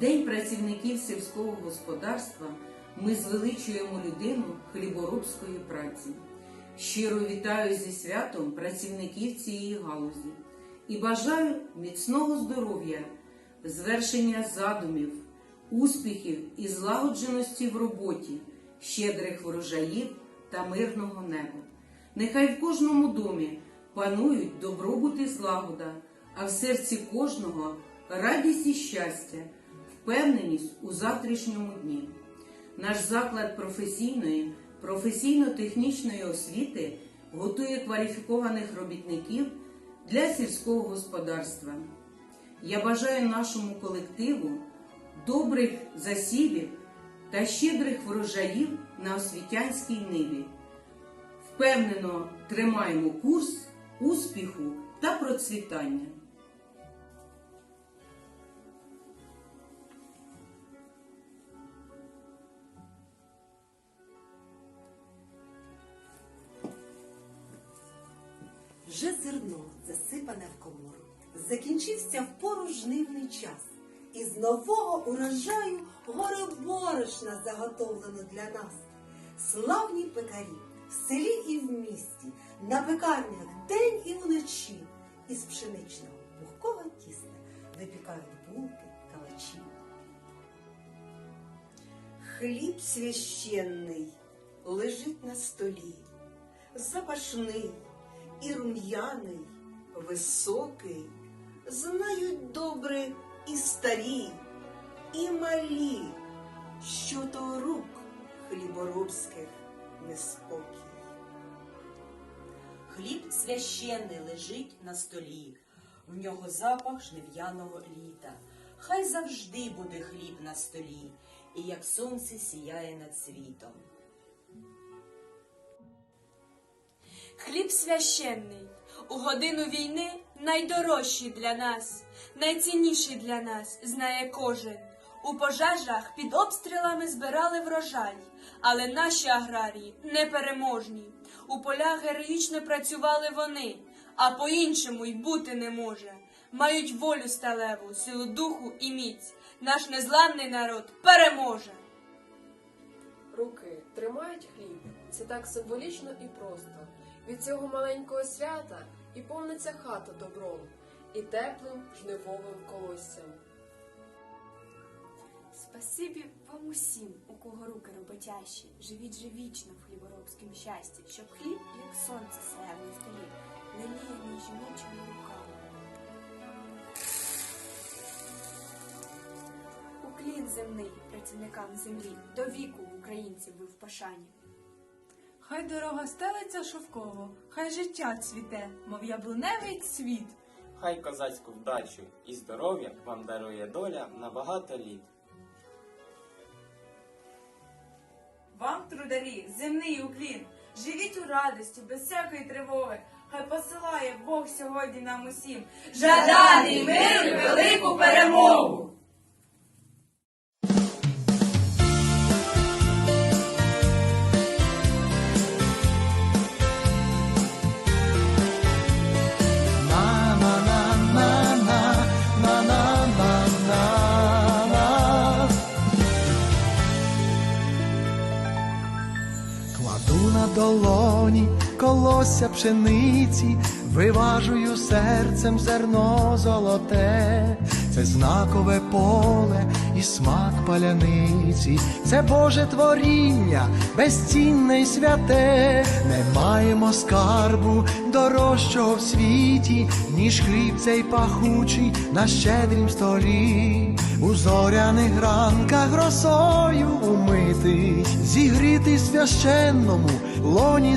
День працівників сільського господарства ми звеличуємо людину хліборобської праці. Щиро вітаю зі святом працівників цієї галузі і бажаю міцного здоров'я, звершення задумів, успіхів і злагодженості в роботі, щедрих врожаїв та мирного неба. Нехай в кожному домі панують добробут і злагода, а в серці кожного радість і щастя, впевненість у завтрашньому дні. Наш заклад професійної, професійно-технічної освіти готує кваліфікованих робітників для сільського господарства. Я бажаю нашому колективу добрих засівів та щедрих врожаїв на освітянській ниві. Впевнено тримаємо курс успіху та процвітання. Вже зерно засипане в комору. Закінчився впору жнивний час. І з нового урожаю горе борошна заготовлено для нас. Славні пекарі в селі і в місті, на пекарнях день і вночі. Із пшеничного пухкого тіста випікають булки калачі. Хліб священний лежить на столі, запашний і рум'яний, високий, знають добре і старі, і малі, що то рук хліборобських неспокій. Хліб священний лежить на столі, в нього запах жнив'яного літа. Хай завжди буде хліб на столі, і як сонце сіяє над світом. Хліб священний у годину війни найдорожчий для нас, найцінніший для нас, знає кожен. У пожежах під обстрілами збирали врожай, але наші аграрії непереможні. У полях героїчно працювали вони, а по-іншому й бути не може. Мають волю сталеву, силу духу і міць. Наш незламний народ переможе. Руки тримають хліб. Це так символічно і просто. Від цього маленького свята і повниться хата добром, і теплим жнивовим колоссям. Спасибі вам усім, у кого руки роботящі, живіть же вічно в хліборобськім щасті, щоб хліб, як сонце сяяв на столі, леліє між жіночими руками. Уклін земний працівникам землі, до віку українців ви в пошані. Хай дорога стелиться шовково, хай життя цвіте, мов яблуневий цвіт. Хай козацьку вдачу і здоров'я вам дарує доля на багато літ. Вам, трударі, земний уклін, живіть у радості, без всякої тривоги. Хай посилає Бог сьогодні нам усім жаданий мир Кладу на долоні колосся пшениці, виважую серцем зерно золоте, це знакове поле і смак паляниці, це Боже творіння, безцінне й святе, не маємо скарбу дорожчого в світі, ніж хліб цей пахучий на щедрім столі, у зоряних ранках росою умитий, зігрітий священному лоні